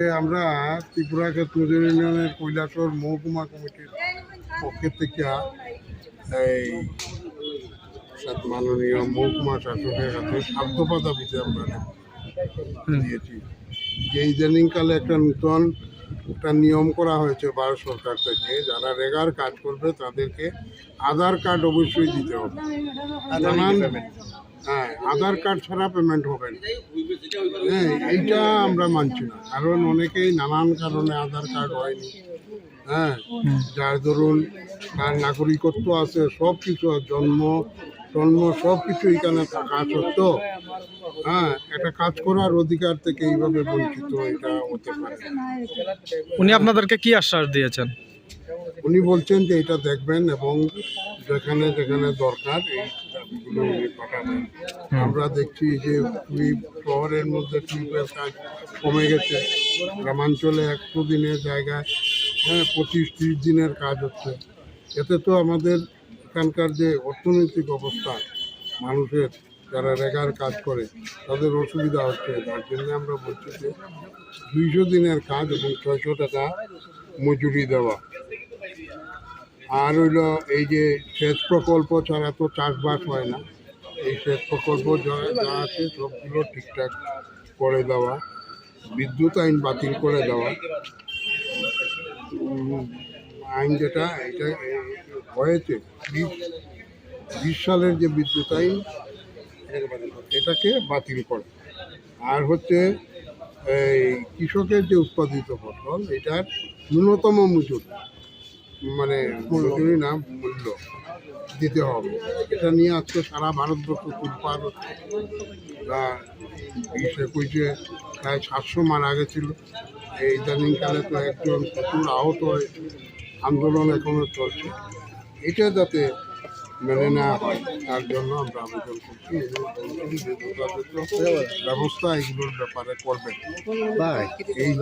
আমরা ত্রিপুরা ক্ষেত্রজোর ইউনিয়নের কৈলাসর মহকুমা কমিটির পক্ষের থেকে এই মাননীয় মহকুমা শাসকের কাছে স্বার্থপা দাবিতে আমরা দিয়েছি। যে ইদানিংকালে একটা নূতন একটা নিয়ম করা হয়েছে ভারত সরকার থেকে যারা রেগার কাজ করবে তাদেরকে আধার কার্ড অবশ্যই দিতে হবে। নানান হ্যাঁ আধার কার্ড ছাড়া পেমেন্ট হবে না। হ্যাঁ এইটা আমরা মানছি না। কারণ অনেকেই নানান কারণে আধার কার্ড হয়নি। হ্যাঁ যার ধরুন তার নাগরিকত্ব আছে সব কিছু জন্ম জন্ম সব কিছু এখানে থাকা সত্ত্বেও হ্যাঁ একটা কাজ করার অধিকার থেকে এইভাবে বঞ্চিত এটা হতে পারে উনি আপনাদেরকে কি আশ্বাস দিয়েছেন? উনি বলছেন যে এটা দেখবেন এবং যেখানে যেখানে দরকার এই পাঠাবেন। আমরা দেখছি যে টুইপ শহরের মধ্যে টুইপের কাজ কমে গেছে। গ্রামাঞ্চলে একশো দিনের জায়গায় হ্যাঁ পঁচিশ ত্রিশ দিনের কাজ হচ্ছে। এতে তো আমাদের এখানকার যে অর্থনৈতিক অবস্থা মানুষের যারা রেগার কাজ করে তাদের অসুবিধা হচ্ছে। তার জন্য আমরা বলছি যে দুইশো দিনের কাজ এবং ছয়শো টাকা মজুরি দেওয়া। আর হইল এই যে সেচ প্রকল্প ছাড়া তো চাষবাস হয় না। এই সেচ প্রকল্প যা আছে সবগুলো ঠিকঠাক করে দেওয়া, বিদ্যুৎ আইন বাতিল করে দেওয়া। আইন যেটা, এটা হয়েছে। বিশ সালের যে বিদ্যুৎ আইন, এটাকে বাতিল করে। আর হচ্ছে এই কৃষকের যে উৎপাদিত ফসল, এটার ন্যূনতম মজুরি। মানে না মূল্য দিতে হবে। এটা নিয়ে আজকে সারা ভারতবর্ষ তুলপার যা বিশ একুশে প্রায় সাতশো মারা গেছিল এই ইদানিংকালে তো একজন প্রচুর আহত হয় আন্দোলন এখনও চলছে। এটা যাতে মেনে নেওয়া হয় তার জন্য আমরা আবেদন করছি। ব্যবস্থা এগুলোর ব্যাপারে করবেন। এই